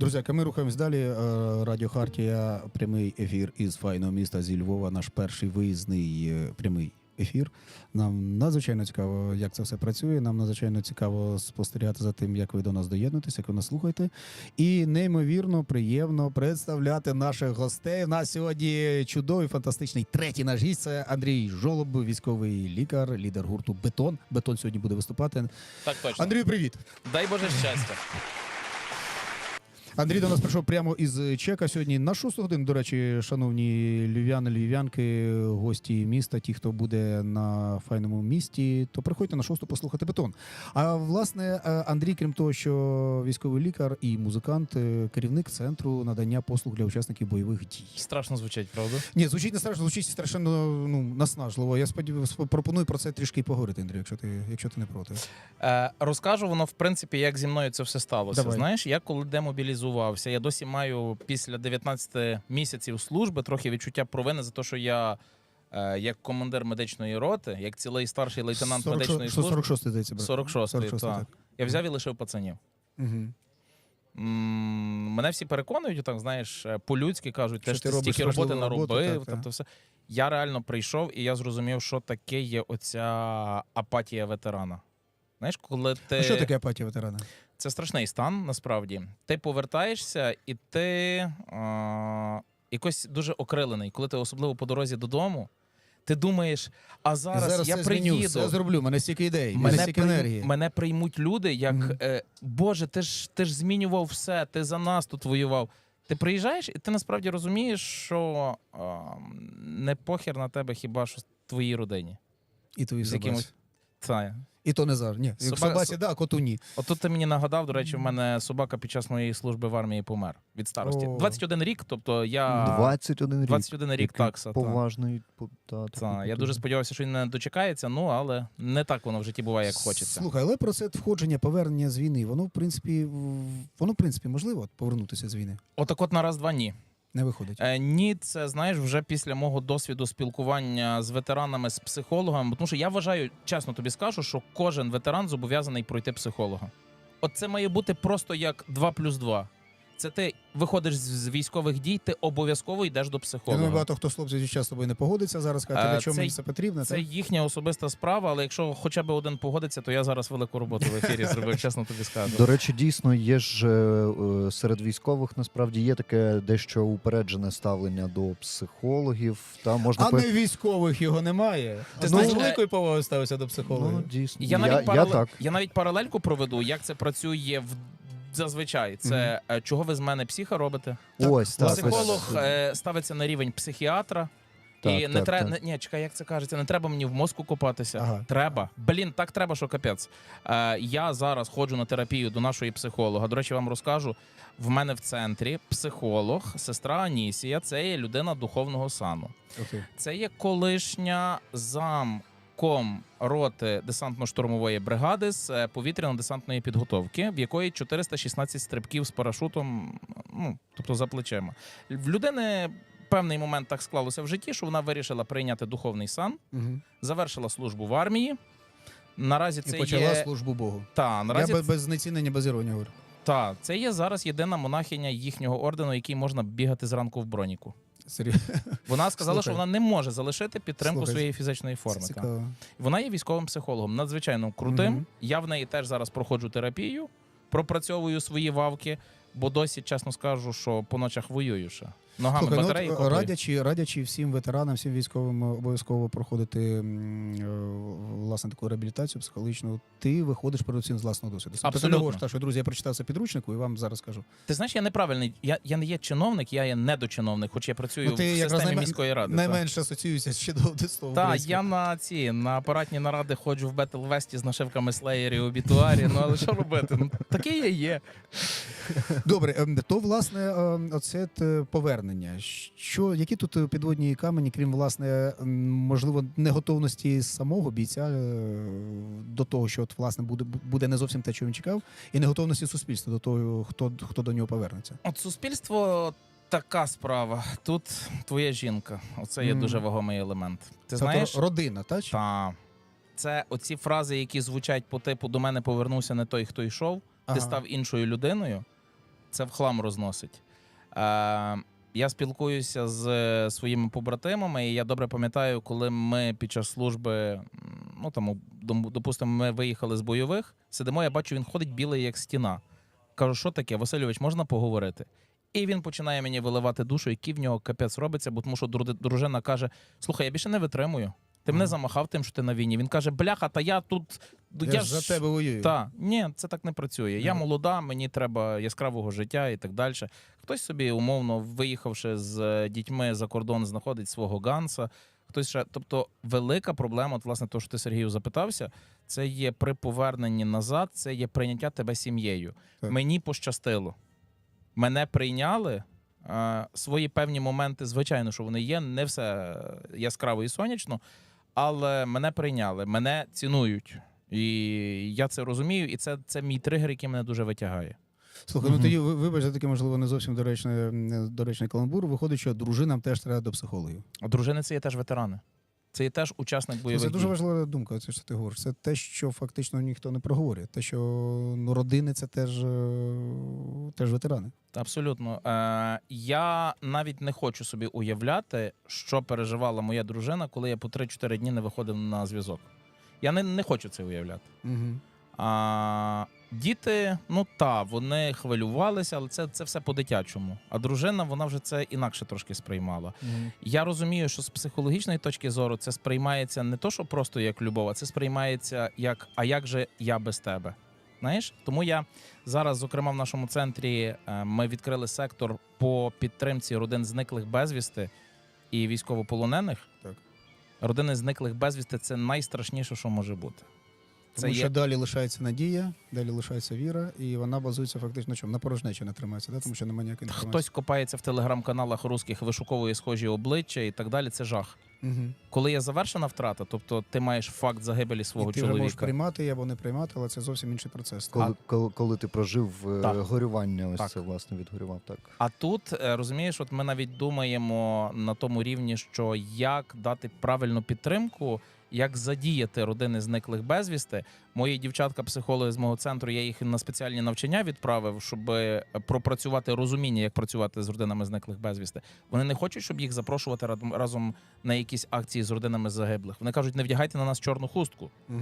Друзяки, ми рухаємось далі. Е, Радіо Хартія, прямий ефір із файного міста зі Львова. Наш перший виїзний е, прямий ефір. Нам надзвичайно цікаво, як це все працює. Нам надзвичайно цікаво спостерігати за тим, як ви до нас доєднуєтесь, як ви нас слухаєте. І неймовірно приємно представляти наших гостей. У нас сьогодні чудовий, фантастичний третій наш гість. Це Андрій Жолоб, військовий лікар, лідер гурту Бетон. Бетон сьогодні буде виступати. Так точно. Андрію, привіт. Дай Боже щастя. Андрій до нас прийшов прямо із Чека сьогодні на 6 годину. До речі, шановні львів'яни, львів'янки, гості міста, ті, хто буде на файному місті, то приходьте на 6 послухати бетон. А власне, е, Андрій, крім того, що військовий лікар і музикант, е, керівник центру надання послуг для учасників бойових дій. Страшно звучить, правда? Ні, звучить не страшно, звучить страшенно ну наснажливо. Я сподіваюся, пропоную про це трішки поговорити, Андрій, якщо ти, якщо ти не проти. Е, розкажу воно, в принципі, як зі мною це все сталося. Давай. Знаєш, я коли демобілізувався, я досі маю після 19 місяців служби трохи відчуття провини за те, що я. е, Як командир медичної роти, як цілий старший лейтенант 46 медичної служби, 46 здається, брат. 46-й, 46-й, так. так. я взяв і лишив пацанів. Угу. М, Мене всі переконують, так знаєш, е, по-людськи кажуть, Що ти ти робиш стільки роботи наробив, так, так. тобто все. Я реально прийшов і я зрозумів, що таке є оця апатія ветерана. Знаєш, коли ти А що таке апатія ветерана? Це страшний стан, насправді. Ти повертаєшся, і ти а, якось дуже окрилений. Коли ти особливо по дорозі додому, ти думаєш, а зараз, я приїду. все зроблю, мене стільки ідей, мене стільки прийм- енергії. мене приймуть люди, як Мгм. е, Боже, ти ж ти ж змінював все, ти за нас тут воював. Ти приїжджаєш, і ти насправді розумієш, що а, не похер на тебе хіба що твоїй родині. І твої якимось- Та. І то не зараз. Ні, як собаці, да, а коту ні. Отут ти мені нагадав, до речі, в мене собака під час моєї служби в армії помер від старості. О. 21 рік, тобто я 21 рік. 21 рік Який такса. Та. Поважний. по- Та, такий Та. Я потужний. дуже сподівався, що він не дочекається, ну але не так воно в житті буває, як хочеться. Слухай, але про це входження, повернення з війни, воно в принципі, в- воно в принципі можливо от, повернутися з війни. Отак от на раз-два ні. Не виходить. Е, ні, це знаєш, вже після мого досвіду спілкування з ветеранами, з психологами. Тому що я вважаю, чесно тобі скажу, що кожен ветеран зобов'язаний пройти психолога. От це має бути просто як 2 плюс 2. Це ти виходиш з військових дій, ти обов'язково йдеш до Я психолога. думаю, багато хто з хлопців зараз з тобою не погодиться зараз, сказати, Е, для чому це- мені це потрібно. Це так? їхня особиста справа, але якщо хоча б один погодиться, то я зараз велику роботу в ефірі зробив, чесно тобі скажу. До речі, дійсно є ж е, е, серед військових насправді є таке дещо упереджене ставлення до психологів. Та можна А по- не військових його немає. Ти знаєш, з е, великою повагою ставився до психолога. ну, дійсно. Я навіть, я, паралель... так. я навіть паралельку проведу, як це працює в зазвичай. Це е, чого ви з мене психа робите? Так, Ось так. Психолог ось. е, ставиться на рівень психіатра. Так, і не так, треба так. ні, чекай, як це кажеться, не треба мені в мозку копатися. Ага. Треба. Блін, так треба, що капець. Е, я зараз ходжу на терапію до нашої психолога. До речі, вам розкажу. В мене в центрі психолог, сестра Анісія, це є людина духовного сану. Окей. Це є колишня замком роти десантно-штурмової бригади з е, повітряно-десантної підготовки, в якої 416 стрибків з парашутом, ну тобто за плечима. В людини певний момент так склалося в житті, що вона вирішила прийняти духовний сан, Угу. завершила службу в армії. Наразі І це почала є службу Богу. та наразі Я без, без знецінення, без іронії говорю. та це є зараз єдина монахиня їхнього ордену, який можна бігати зранку в броніку. Серйозно. Вона сказала, Слухай. що вона не може залишити підтримку Слухай, своєї фізичної форми. цікаво. Вона є військовим психологом, надзвичайно крутим. Угу. Я в неї теж зараз проходжу терапію, пропрацьовую свої вавки, бо досі, чесно скажу, що по ночах воюю ще. Ногами Слухай, ну, батареї от, копаю. радячи, радячи всім ветеранам, всім військовим е, обов'язково проходити м, е, власне таку реабілітацію психологічну. Ти виходиш передусім з власного досвіду. Тобто Ти не говориш, та, що друзі, я прочитав це підручнику і вам зараз скажу. Ти знаєш, я неправильний. Я, я не є чиновник, я є недочиновник, хоч я працюю Ну, ти в системі наймен- міської ради. Найменше асоціююся ще до дитинства. Та, я на ці на апаратні наради ходжу в Battle Весті з нашивками Слеєрі обітуарі. Ну але що робити? Ну таке я є. Добре, ем, то власне ем, оце повернення. Що які тут е, підводні камені, крім власне, можливо, неготовності самого бійця е, до того, що от власне буде буде не зовсім те, що він чекав, і неготовності суспільства до того, хто хто до нього повернеться. От суспільство така справа. Тут твоя жінка. Оце є Мгм. дуже вагомий елемент. Ти Тобто знаєш, родина, та чи? та це оці фрази, які звучать по типу до мене повернувся не той, хто йшов, Ага. ти став іншою людиною. Це в хлам розносить. Е, я спілкуюся з е, своїми побратимами, і я добре пам'ятаю, коли ми під час служби, ну там, допустимо, ми виїхали з бойових, сидимо, я бачу, він ходить білий як стіна. Кажу, що таке, Васильович, можна поговорити? І він починає мені виливати душу, який в нього капець робиться, бо тому що дру- дружина каже: слухай, я більше не витримую. Ти мене замахав тим, що ти на війні. Він каже: бляха, та я тут. Я, ж за тебе воюю. та ні, це так не працює. Я молода, мені треба яскравого життя і так далі. Хтось собі умовно виїхавши з е, дітьми за кордон, знаходить свого ганса. Хтось ще, тобто, велика проблема, от, власне, того, що ти Сергію запитався, це є при поверненні назад, це є прийняття тебе сім'єю. Мені пощастило. Мене прийняли. е, Свої певні моменти, звичайно, що вони є, не все яскраво і сонячно, але мене прийняли, мене цінують. І я це розумію, і це, це мій тригер, який мене дуже витягає. Слухай, ну тоді ви- вибач за таке, можливо, не зовсім доречне, не доречний каламбур. Виходить, що дружинам теж треба до психологів. А дружини це є теж ветерани. Це є теж учасник бойових Це дуже важлива думка, це що ти говориш. Це те, що фактично ніхто не проговорює. Те, що ну, родини це теж, е, теж ветерани. Абсолютно. Е, я навіть не хочу собі уявляти, що переживала моя дружина, коли я по 3-4 дні не виходив на зв'язок. Я не, не хочу це уявляти. Угу. А діти, ну та, вони хвилювалися, але це, це все по-дитячому. А дружина, вона вже це інакше трошки сприймала. Я розумію, що з психологічної точки зору це сприймається не то, що просто як любов, а це сприймається як а як же я без тебе. Знаєш? Тому я зараз, зокрема, в нашому центрі е, ми відкрили сектор по підтримці родин зниклих безвісти і військовополонених. Так. Родини зниклих безвісти це найстрашніше, що може бути. Це Тому є що далі лишається надія, далі лишається віра, і вона базується фактично на чому? На порожнечі не тримається, да? тому що немає ніякої інформації. хтось копається в телеграм-каналах русських, вишуковує схожі обличчя і так далі. Це жах. Угу. Коли є завершена втрата, тобто ти маєш факт загибелі свого І ти вже можеш чоловіка. приймати її або не приймати, але це зовсім інший процес. Коли, коли, коли ти прожив е, Так. горювання, ось Так. це власне відгорював, так. А тут е, розумієш, от ми навіть думаємо на тому рівні, що як дати правильну підтримку, як задіяти родини зниклих безвісти. Мої дівчатка-психологи з мого центру, я їх на спеціальні навчання відправив, щоб е, пропрацювати розуміння, як працювати з родинами зниклих безвісти. Вони не хочуть, щоб їх запрошувати разом на якісь акції з родинами загиблих. Вони кажуть, не вдягайте на нас чорну хустку. Угу.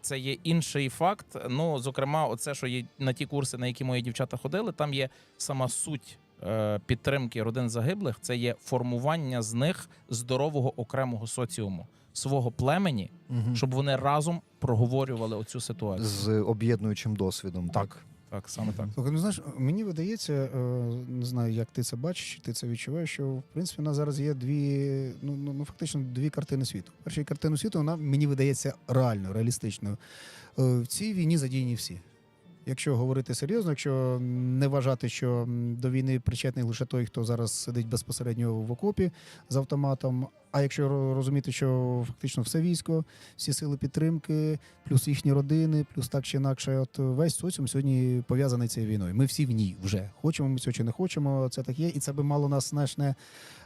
це є інший факт. Ну, зокрема, оце, що є на ті курси, на які мої дівчата ходили, там є сама суть е, підтримки родин загиблих, це є формування з них здорового окремого соціуму, свого племені, Угу. щоб вони разом проговорювали оцю ситуацію. З об'єднуючим досвідом. Так. Так, саме так. Слухай, ну знаєш, мені видається, е, не знаю, як ти це бачиш, чи ти це відчуваєш, що в принципі у нас зараз є дві, ну, ну, ну фактично дві картини світу. Перша картина світу, вона мені видається реально, реалістичною. Е, В цій війні задіяні всі. Якщо говорити серйозно, якщо не вважати, що до війни причетний лише той, хто зараз сидить безпосередньо в окопі з автоматом. А якщо розуміти, що фактично все військо, всі сили підтримки, плюс їхні родини, плюс так чи інакше, от весь соціум сьогодні пов'язаний цією війною. Ми всі в ній вже хочемо ми цього чи не хочемо. Це так є, і це би мало нас знаєш, не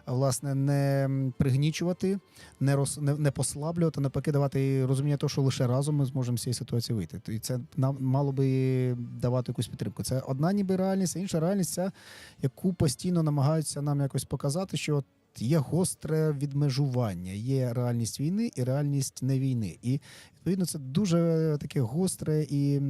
власне не пригнічувати, не роз не, не послаблювати, навпаки, давати розуміння того, що лише разом ми зможемо з цієї ситуації вийти. І це нам мало би давати якусь підтримку. Це одна ніби реальність, а інша реальність, ця, яку постійно намагаються нам якось показати, що от є гостре відмежування, є реальність війни і реальність не війни. І відповідно це дуже таке гостре і е,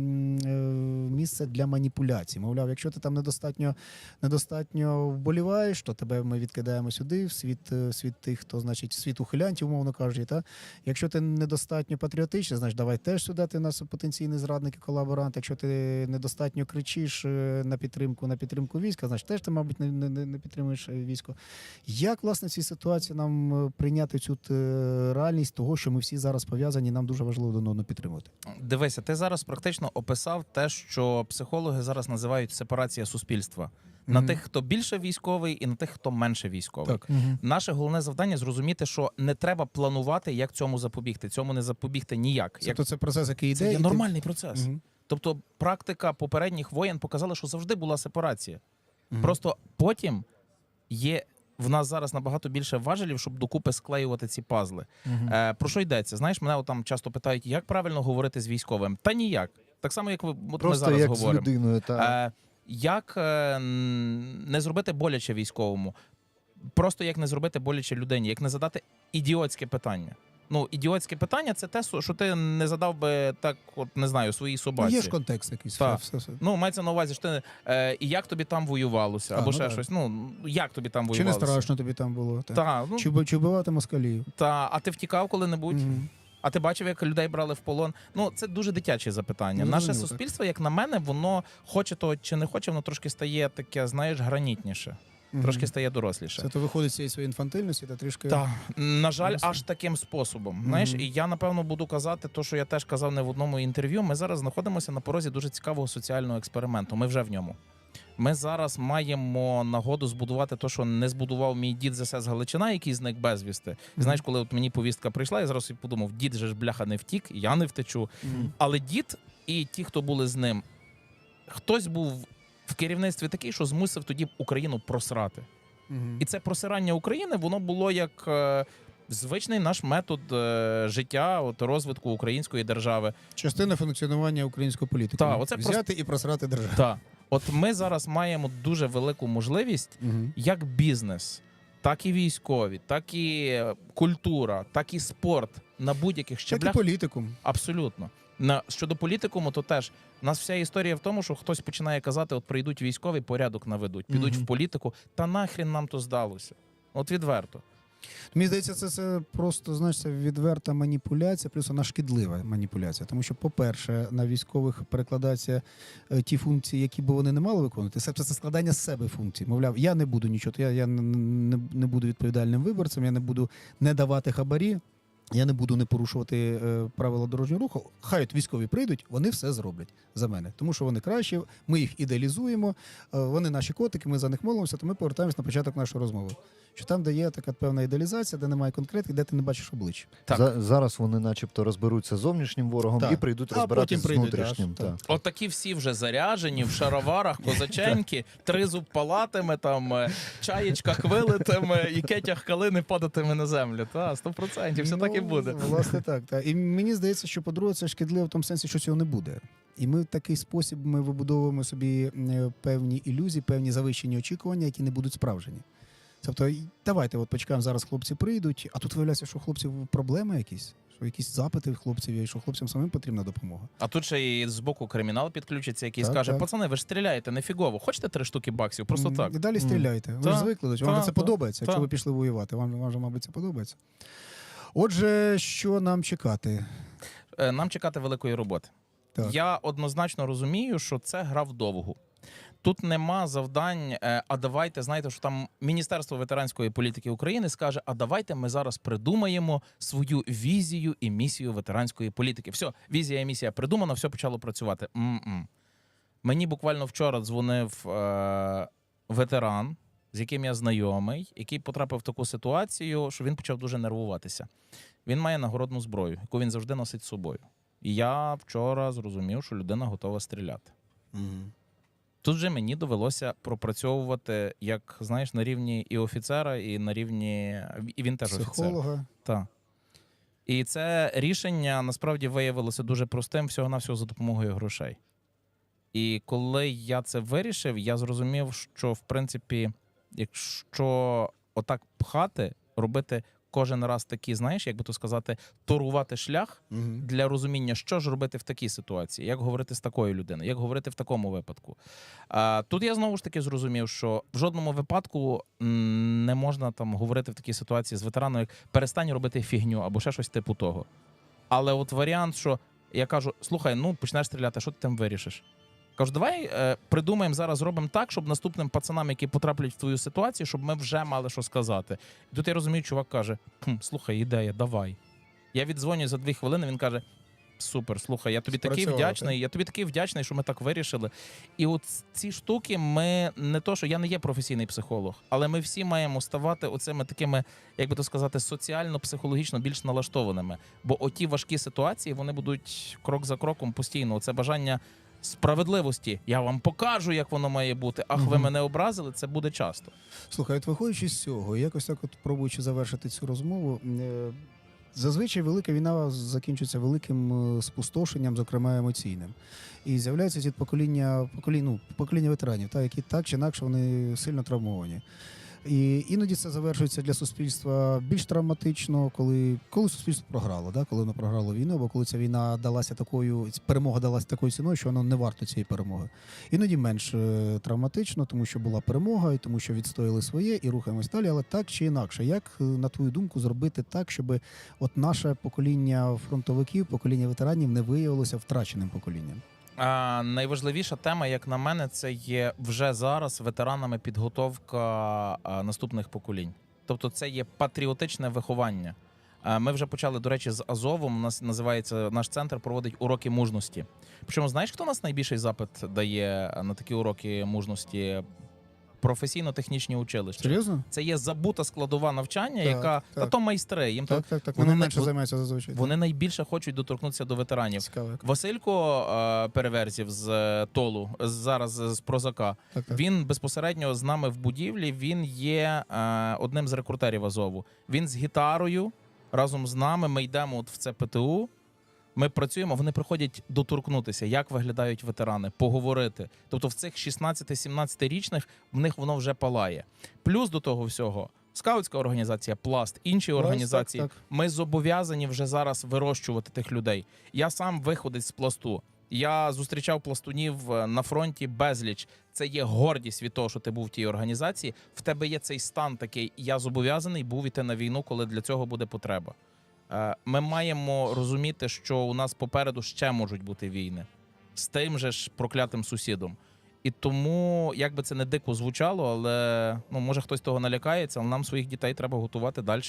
місце для маніпуляцій. Мовляв, якщо ти там недостатньо, недостатньо вболіваєш, то тебе ми відкидаємо сюди, в світ, е, в світ тих, хто значить світ ухилянтів, умовно кажучи. Та якщо ти недостатньо патріотичний, значить давай теж сюди ти нас потенційний зрадник і колаборант. Якщо ти недостатньо кричиш е, на підтримку, на підтримку війська, значить теж ти, мабуть, не, не, не підтримуєш е, військо. Як власне в цій ситуації нам е, прийняти цю е, реальність того, що ми всі зараз пов'язані, нам дуже важливо один одного підтримувати. Дивися, ти зараз практично описав те, що психологи зараз називають сепарація суспільства на тих, хто більше військовий, і на тих, хто менше військовий. Так. Наше головне завдання зрозуміти, що не треба планувати, як цьому запобігти. Цьому не запобігти ніяк. Як Тобто це процес, який йде. це і є ти- нормальний процес. Мгм. Тобто, практика попередніх воєн показала, що завжди була сепарація. Мгм. Просто потім є в нас зараз набагато більше важелів, щоб докупи склеювати ці пазли. Угу. Е, про що йдеться? Знаєш, мене там часто питають, як правильно говорити з військовим. Та ніяк. Так само, як ви от ми зараз як з людиною, та Е, як е, не зробити боляче військовому, просто як не зробити боляче людині, як не задати ідіотське питання. Ну, ідіотське питання це те, що ти не задав би так, от не знаю, своїй Ну, собаці. є ж контекст якийсь. Так. Все, все. Ну, мається на увазі, що ти е, і як тобі там воювалося, А, або ну ще да. щось. Ну як тобі там Чи не воювалося? страшно тобі там було? Так. Та, ну, Чи, б- чи вбивати москалів? та, а ти втікав коли-небудь? Мгм. А ти бачив, як людей брали в полон? Ну це дуже дитячі запитання. Ну, Наше зрозуміло, суспільство, як на мене, воно хоче того чи не хоче, воно трошки стає таке, знаєш, гранітніше, Мгм. трошки стає доросліше. Це то виходить з цієї своєї інфантильності та трішки. Так, на жаль, Ясно. аж таким способом. Знаєш, і я напевно буду казати, то що я теж казав не в одному інтерв'ю. Ми зараз знаходимося на порозі дуже цікавого соціального експерименту. Ми вже в ньому. Ми зараз маємо нагоду збудувати те, що не збудував мій дід з Галичина, який зник безвісти. І знаєш, коли от мені повістка прийшла, я зразу собі подумав, дід же ж бляха не втік, я не втечу. Мгм. Але дід і ті, хто були з ним, хтось був в керівництві такий, що змусив тоді Україну просрати. Мгм. І це просирання України воно було як е, звичний наш метод е, життя, от розвитку української держави. Частина функціонування української політики. Та, оце Взяти і просрати державу. Та от ми зараз маємо дуже велику можливість, Мгм. як бізнес, так і військові, так і культура, так і спорт на будь-яких Так і щеблях. політикум. Абсолютно. На щодо політикуму, то теж у нас вся історія в тому, що хтось починає казати: от прийдуть військові, порядок наведуть, підуть в політику. Та нахрін нам то здалося. От відверто. Мені здається, це, це просто знаєш, це відверта маніпуляція, плюс вона шкідлива маніпуляція. Тому що, по-перше, на військових перекладаються е, ті функції, які б вони не мали виконувати. Це, це складання з себе функцій. Мовляв, я не буду нічого, я, я не, не, не буду відповідальним виборцем, я не буду не давати хабарі. Я не буду не порушувати е, правила дорожнього руху. Хай от військові прийдуть, вони все зроблять за мене, тому що вони кращі, ми їх ідеалізуємо. е, вони наші котики, ми за них молимося. То ми повертаємось на початок нашої розмови. Що там, де є така певна ідеалізація, де немає конкретики, де ти не бачиш обличчя. Так. За, зараз вони, начебто, розберуться з зовнішнім ворогом Так. і прийдуть розбиратися з прийдуть, внутрішнім. так, так. От такі всі вже заряжені в шароварах, козаченьки, тризуб палатиме, там е, чаєчка хвилитиме і кетях калини падатиме на землю. Та, сто процентів, все так і Ну, буде. Власне, так. Та. І мені здається, що по-друге, це шкідливо в тому сенсі, що цього не буде. І ми в такий спосіб ми вибудовуємо собі е, певні ілюзії, певні завищені очікування, які не будуть справжені. Тобто, давайте от почекаємо, зараз хлопці прийдуть, а тут виявляється, що у хлопців проблеми якісь, що якісь запити в хлопців є, що хлопцям самим потрібна допомога. А тут ще і з боку кримінал підключиться, який Так, скаже: так. пацани, ви ж стріляєте нефігово. Хочете три штуки баксів? Просто так. І далі стріляйте. Ви Та, ж звикли до цього. Вам та, це та, подобається, якщо ви пішли воювати. Вам, вам же, мабуть, це подобається. Отже, що нам чекати? Е, Нам чекати великої роботи. Так. Я однозначно розумію, що це гра вдовгу. Тут нема завдань, е, а давайте, знаєте, що там Міністерство ветеранської політики України скаже: а давайте ми зараз придумаємо свою візію і місію ветеранської політики. Все, візія і місія придумана, все почало працювати. М-м. Мені буквально вчора дзвонив е- ветеран, з яким я знайомий, який потрапив в таку ситуацію, що він почав дуже нервуватися. Він має нагородну зброю, яку він завжди носить з собою. І я вчора зрозумів, що людина готова стріляти. Тут же мені довелося пропрацьовувати, як знаєш, на рівні і офіцера, і на рівні. І він теж офіцер. Психолога. Так. І це рішення насправді виявилося дуже простим всього-навсього за допомогою грошей. І коли я це вирішив, я зрозумів, що в принципі, якщо отак пхати, робити кожен раз такі, знаєш, як би то сказати, торувати шлях Мгм. для розуміння, що ж робити в такій ситуації, як говорити з такою людиною, як говорити в такому випадку. А, тут я знову ж таки зрозумів, що в жодному випадку не можна там говорити в такій ситуації з ветераном, як перестань робити фігню або ще щось типу того. Але от варіант, що я кажу: слухай, ну почнеш стріляти, що ти там вирішиш? Кажу, давай е, придумаємо зараз, зробимо так, щоб наступним пацанам, які потраплять в твою ситуацію, щоб ми вже мали що сказати. І тут я розумію, чувак каже: хм, слухай, ідея, давай. Я віддзвонюю за дві хвилини. Він каже: Супер, слухай, я тобі такий вдячний. Я тобі такий вдячний, що ми так вирішили. І от ці штуки, ми не то, що я не є професійний психолог, але ми всі маємо ставати оцими такими, як би то сказати, соціально-психологічно більш налаштованими. Бо оті важкі ситуації вони будуть крок за кроком постійно. Це бажання справедливості. Я вам покажу, як воно має бути. Ах, ви мене образили. Це буде часто. Слухай, от виходячи з цього, якось так, от пробуючи завершити цю розмову, е, зазвичай велика війна закінчується великим е, спустошенням, зокрема емоційним. І з'являється від покоління, покоління, ну, покоління ветеранів, та, які так чи інакше вони сильно травмовані. І іноді це завершується для суспільства більш травматично, коли, коли суспільство програло, да? коли воно програло війну, або коли ця війна далася такою, перемога далася такою ціною, що воно не варто цієї перемоги. Іноді менш е, травматично, тому що була перемога, і тому що відстояли своє і рухаємось далі. Але так чи інакше, як е, на твою думку зробити так, щоб от наше покоління фронтовиків, покоління ветеранів не виявилося втраченим поколінням? А, найважливіша тема, як на мене, це є вже зараз ветеранами підготовка а, наступних поколінь. Тобто, це є патріотичне виховання. А, Ми вже почали, до речі, з Азовом. У нас називається наш центр проводить уроки мужності. Причому, знаєш, хто у нас найбільший запит дає на такі уроки мужності? Професійно-технічні училища. Серйозно? Це є забута складова навчання, Так, яка та так. то майстри. Їм Так, так, так. вони Вони не- менше займаються зазвичай. вони найбільше хочуть доторкнутися до ветеранів. Цікаво. Василько е, Переверзів з е, Толу, з- зараз з Прозака. Так, так. Він безпосередньо з нами в будівлі. Він є е, одним з рекрутерів Азову. Він з гітарою разом з нами. Ми йдемо от в це ПТУ. Ми працюємо, вони приходять доторкнутися, як виглядають ветерани, поговорити. Тобто, в цих 16-17 річних в них воно вже палає. Плюс до того всього, скаутська організація, пласт, інші організації. так, так. Ми зобов'язані вже зараз вирощувати тих людей. Я сам виходить з пласту. Я зустрічав пластунів е, на фронті безліч. Це є гордість від того, що ти був в тій організації. В тебе є цей стан такий. Я зобов'язаний був іти на війну, коли для цього буде потреба. Е, Ми маємо розуміти, що у нас попереду ще можуть бути війни з тим же ж проклятим сусідом. І тому, як би це не дико звучало, але ну може хтось того налякається, але нам своїх дітей треба готувати далі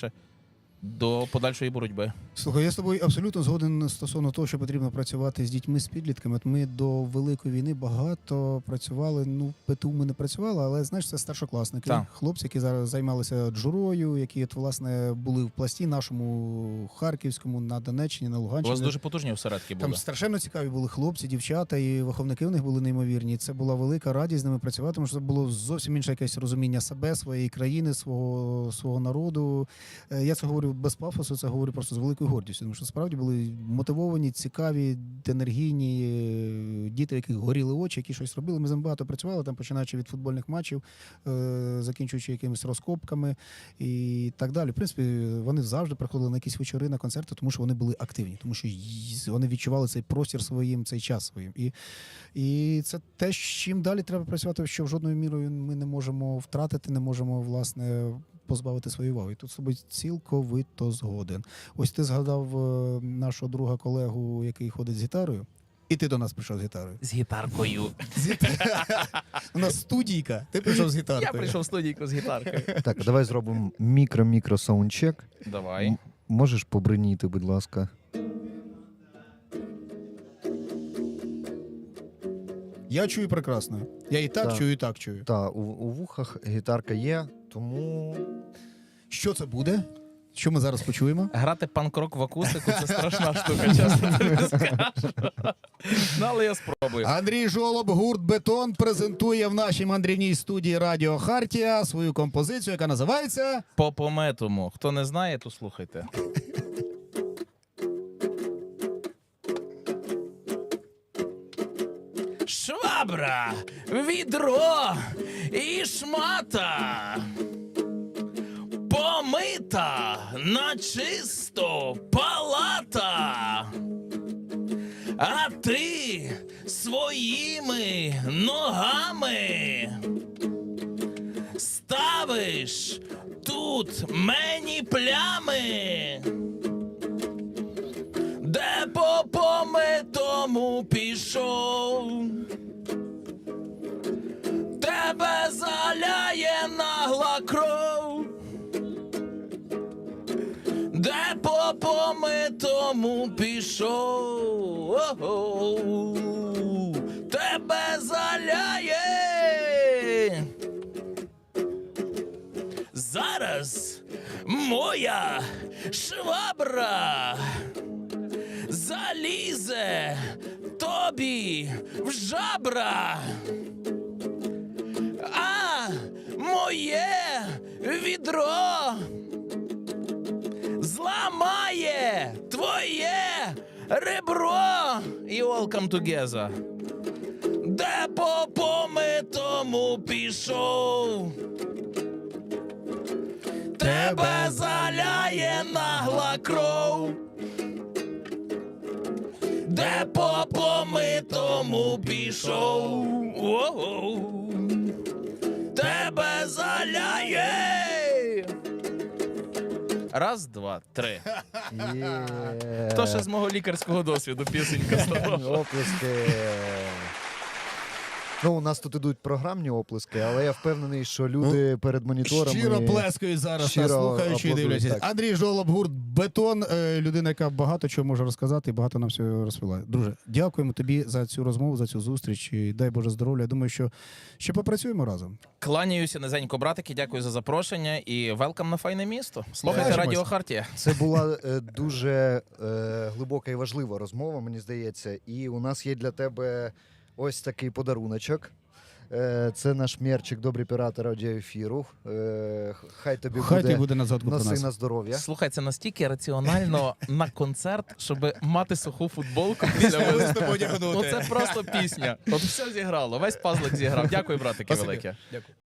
до подальшої боротьби. Слухай, я з тобою абсолютно згоден стосовно того, що потрібно працювати з дітьми, з підлітками. От ми до Великої війни багато працювали. Ну, ПТУ ми не працювали, але знаєш, це старшокласники, Так. хлопці, які зараз займалися джурою, які от, власне були в пласті нашому Харківському, на Донеччині, на У вас дуже потужні осередки були. Там страшенно цікаві були хлопці, дівчата, і виховники в них були неймовірні. Це була велика радість з ними працювати, тому що це було зовсім інше якесь розуміння себе, своєї країни, свого, свого народу. Е, Я це говорю без пафосу, це говорю просто з великою гордістю, тому що справді були мотивовані, цікаві, енергійні е, діти, яких горіли очі, які щось робили. Ми з ними багато працювали, там починаючи від футбольних матчів, е, закінчуючи якимись розкопками і так далі. В принципі, вони завжди приходили на якісь вечори, на концерти, тому що вони були активні, тому що вони відчували цей простір своїм, цей час своїм. І, і це те, з чим далі треба працювати, що жодною мірою ми не можемо втратити, не можемо власне. Позбавити своєї уваги. Тут з тобою цілковито згоден. Ось ти згадав е, нашого друга колегу, який ходить з гітарою, і ти до нас прийшов з гітарою. З гітаркою. У нас студійка. Ти прийшов з гітаркою. Я прийшов в студійку з гітаркою. Так, давай зробимо мікро-мікро саундчек. Давай. М- Можеш побриніти, будь ласка. Я чую прекрасно. Я і так Так. чую, і так чую. Та, у, у вухах гітарка є, тому Що це буде? Що ми зараз почуємо? Грати панк-рок в акустику це страшна штука, чесно тобі скажу. Ну, але я спробую. Андрій Жолоб, гурт Бетон презентує в нашій мандрівній студії Радіо Хартія свою композицію, яка називається По пометому. Хто не знає, то слухайте. Швабра, відро і шмата. Помита на чисто палата. А ти своїми ногами ставиш тут мені плями, де по помитому пішов, заляє нагла кров, де по помитому пішов, тебе заляє. Зараз моя швабра залізе тобі в жабра. Моє відро зламає твоє Ребро і welcome together. Де по помитому пішов? Тебе заляє нагла кров. Де по помитому пішов? Воу. Тебе заляє. Раз, два, три. Хто То ще з мого лікарського досвіду пісенька стала. Оплески. Ну, у нас тут ідуть програмні оплески, але я впевнений, що люди перед моніторами. Щиро плескають зараз, щиро нас слухаючи і дивляться. так. Андрій Жолоб, гурт Бетон, е, людина, яка багато чого може розказати і багато нам всього розповіла. Друже, дякуємо тобі за цю розмову, за цю зустріч. І дай Боже здоров'я. Я думаю, що ще попрацюємо разом. Кланяюся низенько, братики. Дякую за запрошення і велкам на файне місто. Слухайте. Радіо Хартія. Це була е, дуже е, глибока і важлива розмова, мені здається. І у нас є для тебе ось такий подаруночок. Е, це наш мерчик Добрі пірати радіоефіру. Е, хай тобі Хай буде, тобі буде на згадку носи нас. на здоров'я. Слухай, це настільки раціонально на концерт, щоб мати суху футболку після виступу. Ну це просто пісня. От все зіграло, весь пазлик зіграв. Дякую, братики, велике. Дякую.